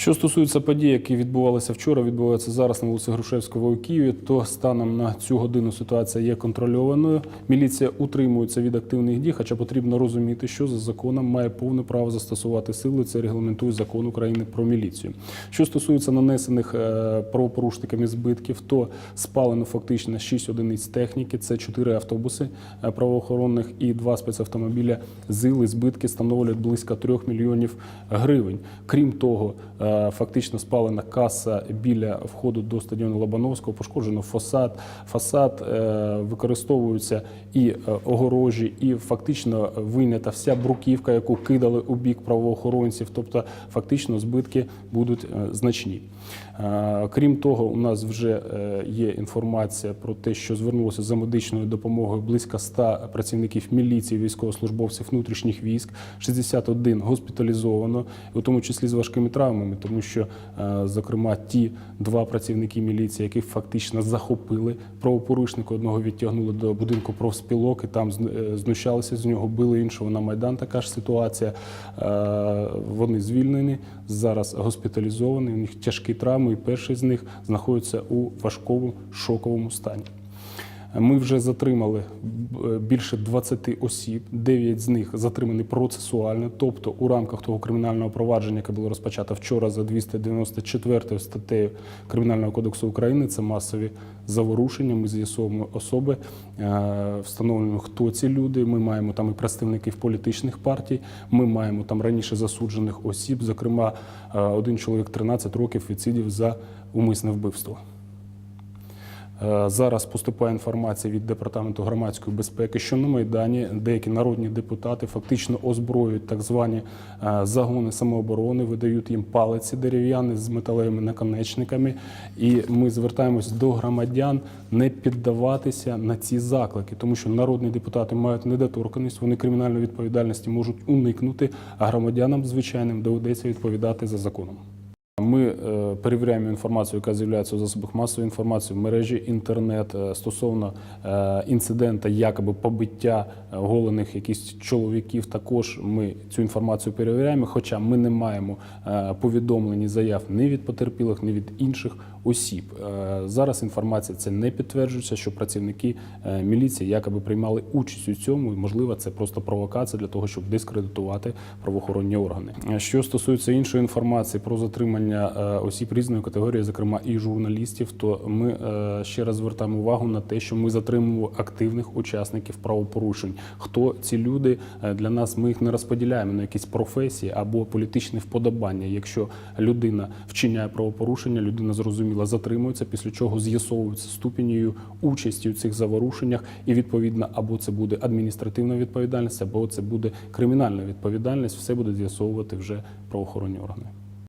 Що стосується подій, які відбувалися вчора, відбуваються зараз на вулиці Грушевського у Києві, то станом на цю годину ситуація є контрольованою. Міліція утримується від активних дій, хоча потрібно розуміти, що за законом має повне право застосувати сили. Це регламентує закон України про міліцію. Що стосується нанесених е, правопорушниками збитків, то спалено фактично 6 одиниць техніки. Це 4 автобуси е, правоохоронних і 2 спецавтомобіля ЗИЛ. І збитки становлять близько 3 мільйонів гривень. Крім того, е, фактично спалена каса біля входу до стадіону Лобановського, пошкоджено фасад. Фасад е, використовуються і е, огорожі, і фактично вийнята вся бруківка, яку кидали у бік правоохоронців. Тобто, фактично, збитки будуть е, значні. Е, Крім того, у нас вже е, є інформація про те, що звернулося за медичною допомогою близько 100 працівників міліції, військовослужбовців внутрішніх військ, 61 госпіталізовано, у тому числі з важкими травмами, тому що, е, зокрема, ті два працівники міліції, яких фактично захопили правопорушника, одного відтягнули до будинку профспілок і там е, знущалися з нього, били іншого на майдан. Така ж ситуація. Е, Вони звільнені зараз госпіталізовані. У них тяжкі травми, і перший з них знаходиться у важкому шоковому стані. Ми вже затримали е, більше 20 осіб, 9 з них затримані процесуально, тобто у рамках того кримінального провадження, яке було розпочато вчора за 294 статтею Кримінального кодексу України. Це масові заворушення. Ми з'ясовуємо особи, е, встановлюємо, хто ці люди. Ми маємо там і представників політичних партій. Ми маємо там раніше засуджених осіб. Зокрема, е, один чоловік 13 років відсидів за умисне вбивство. Е, Зараз поступає інформація від департаменту громадської безпеки, що на майдані деякі народні депутати фактично озброюють так звані е, загони самооборони, видають їм палиці дерев'яні з металевими наконечниками. І ми звертаємось до громадян не піддаватися на ці заклики, тому що народні депутати мають недоторканість, вони кримінальної відповідальності можуть уникнути, а громадянам звичайним доведеться відповідати за законом. Ми е, перевіряємо інформацію, яка з'являється у засобах масової інформації в мережі інтернет е, стосовно е, інцидента, якоби побиття голених якихось чоловіків. Також ми цю інформацію перевіряємо. Хоча ми не маємо е, повідомлень і заяв ні від потерпілих, ні від інших осіб. Е, Зараз інформація це не підтверджується, що працівники е, міліції якоби приймали участь у цьому. І, можливо, це просто провокація для того, щоб дискредитувати правоохоронні органи. Е, Що стосується іншої інформації про затримання осіб різної категорії, зокрема і журналістів, то ми ще раз звертаємо увагу на те, що ми затримуємо активних учасників правопорушень. Хто ці люди для нас? Ми їх не розподіляємо на якісь професії або політичні вподобання. Якщо людина вчиняє правопорушення, людина зрозуміла затримуються, після чого з'ясовуються ступінь участі у цих заворушеннях, і відповідно або це буде адміністративна відповідальність, або це буде кримінальна відповідальність. Все буде з'ясовувати вже правоохоронні органи.